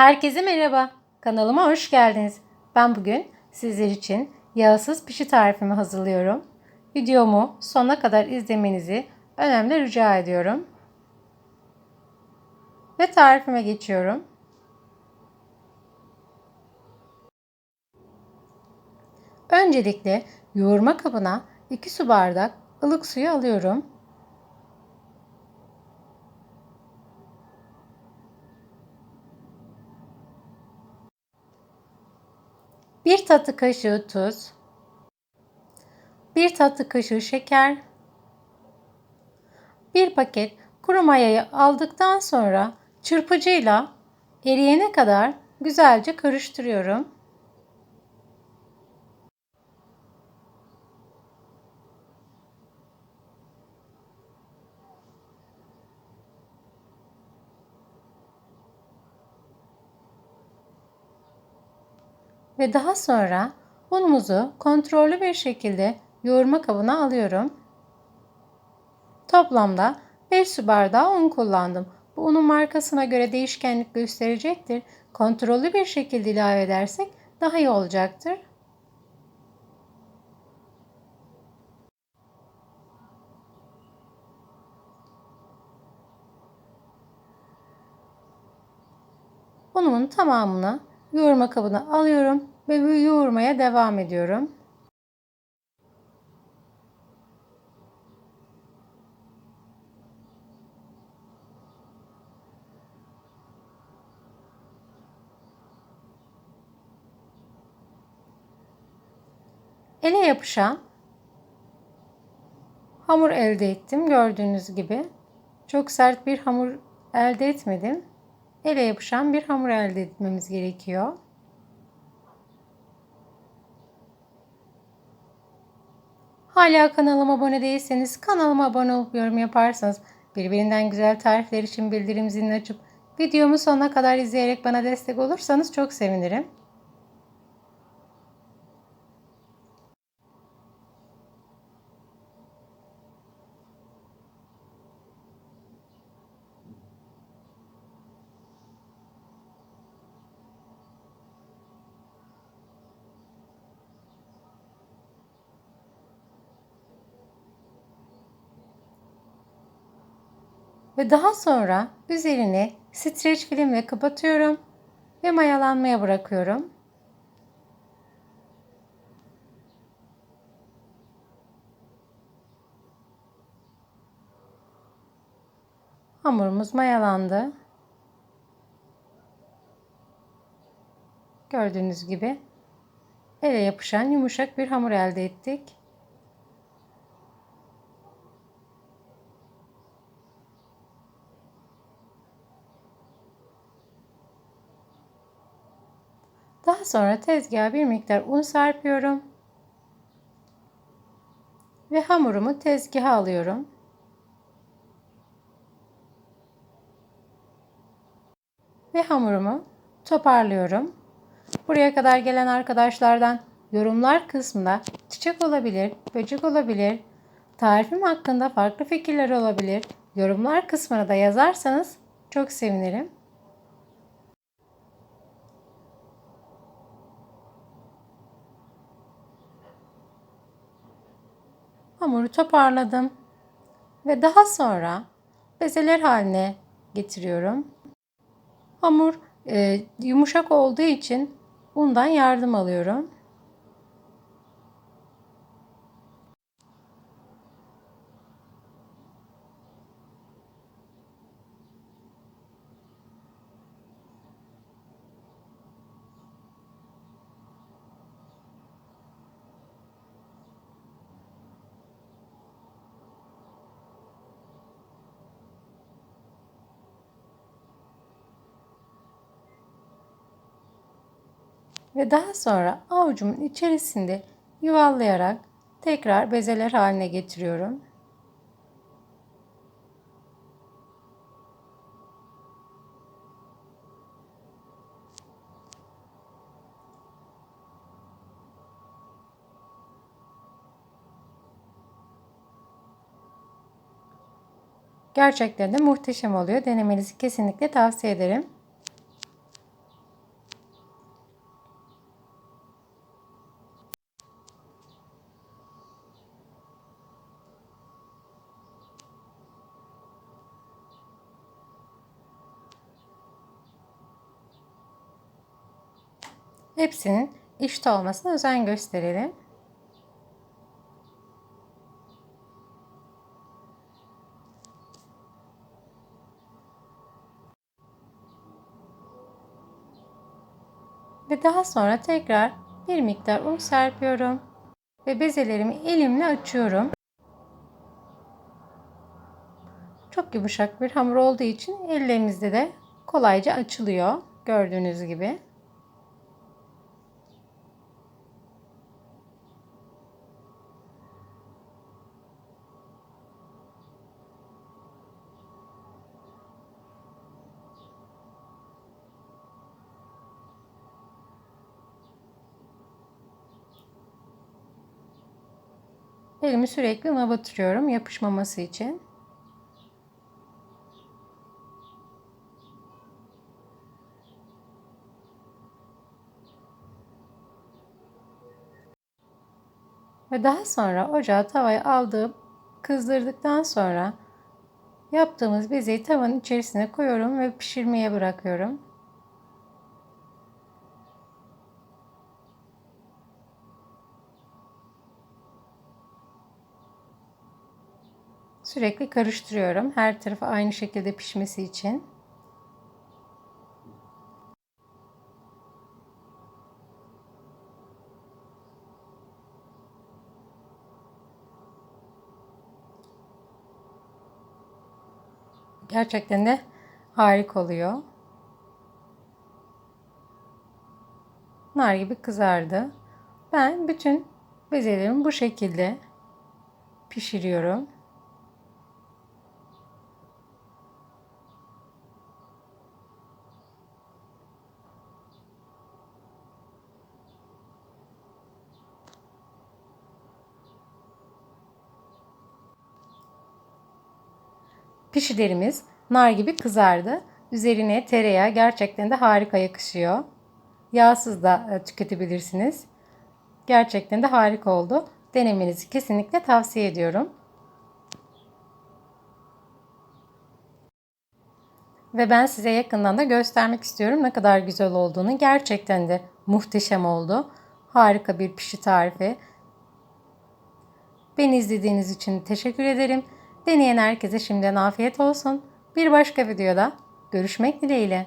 Herkese merhaba. Kanalıma hoş geldiniz. Ben bugün sizler için yağsız pişi tarifimi hazırlıyorum. Videomu sonuna kadar izlemenizi önemli rica ediyorum. Ve tarifime geçiyorum. Öncelikle yoğurma kabına 2 su bardak ılık suyu alıyorum. Bir tatlı kaşığı tuz, bir tatlı kaşığı şeker, bir paket kuru mayayı aldıktan sonra çırpıcıyla eriyene kadar güzelce karıştırıyorum. Ve daha sonra unumuzu kontrollü bir şekilde yoğurma kabına alıyorum. Toplamda 5 su bardağı un kullandım. Bu unun markasına göre değişkenlik gösterecektir. Kontrollü bir şekilde ilave edersek daha iyi olacaktır. Unumun tamamını yoğurma kabına alıyorum ve yoğurmaya devam ediyorum. Ele yapışan hamur elde ettim gördüğünüz gibi. Çok sert bir hamur elde etmedim. Ele yapışan bir hamur elde etmemiz gerekiyor. Hala kanalıma abone değilseniz kanalıma abone olup yorum yaparsanız birbirinden güzel tarifler için bildirim zilini açıp videomu sonuna kadar izleyerek bana destek olursanız çok sevinirim. Ve daha sonra üzerine streç filmle kapatıyorum ve mayalanmaya bırakıyorum. Hamurumuz mayalandı. Gördüğünüz gibi ele yapışan yumuşak bir hamur elde ettik. Daha sonra tezgaha bir miktar un serpiyorum. Ve hamurumu tezgaha alıyorum. Ve hamurumu toparlıyorum. Buraya kadar gelen arkadaşlardan yorumlar kısmında çiçek olabilir, böcek olabilir, tarifim hakkında farklı fikirler olabilir. Yorumlar kısmına da yazarsanız çok sevinirim. Hamuru toparladım ve daha sonra bezeler haline getiriyorum. Hamur e, yumuşak olduğu için undan yardım alıyorum. Ve daha sonra avucumun içerisinde yuvarlayarak tekrar bezeler haline getiriyorum. Gerçekten de muhteşem oluyor. Denemenizi kesinlikle tavsiye ederim. Hepsinin eşit olmasına özen gösterelim. Ve daha sonra tekrar bir miktar un serpiyorum. Ve bezelerimi elimle açıyorum. Çok yumuşak bir hamur olduğu için ellerimizde de kolayca açılıyor. Gördüğünüz gibi. Elimi sürekli una batırıyorum yapışmaması için. Ve daha sonra ocağa tavayı aldığım kızdırdıktan sonra yaptığımız bezeyi tavanın içerisine koyuyorum ve pişirmeye bırakıyorum. Sürekli karıştırıyorum. Her tarafı aynı şekilde pişmesi için. Gerçekten de harika oluyor. Nar gibi kızardı. Ben bütün bezelerimi bu şekilde pişiriyorum. Pişilerimiz nar gibi kızardı. Üzerine tereyağı gerçekten de harika yakışıyor. Yağsız da e, tüketebilirsiniz. Gerçekten de harika oldu. Denemenizi kesinlikle tavsiye ediyorum. Ve ben size yakından da göstermek istiyorum ne kadar güzel olduğunu. Gerçekten de muhteşem oldu. Harika bir pişi tarifi. Beni izlediğiniz için teşekkür ederim. Deneyen herkese şimdiden afiyet olsun. Bir başka videoda görüşmek dileğiyle.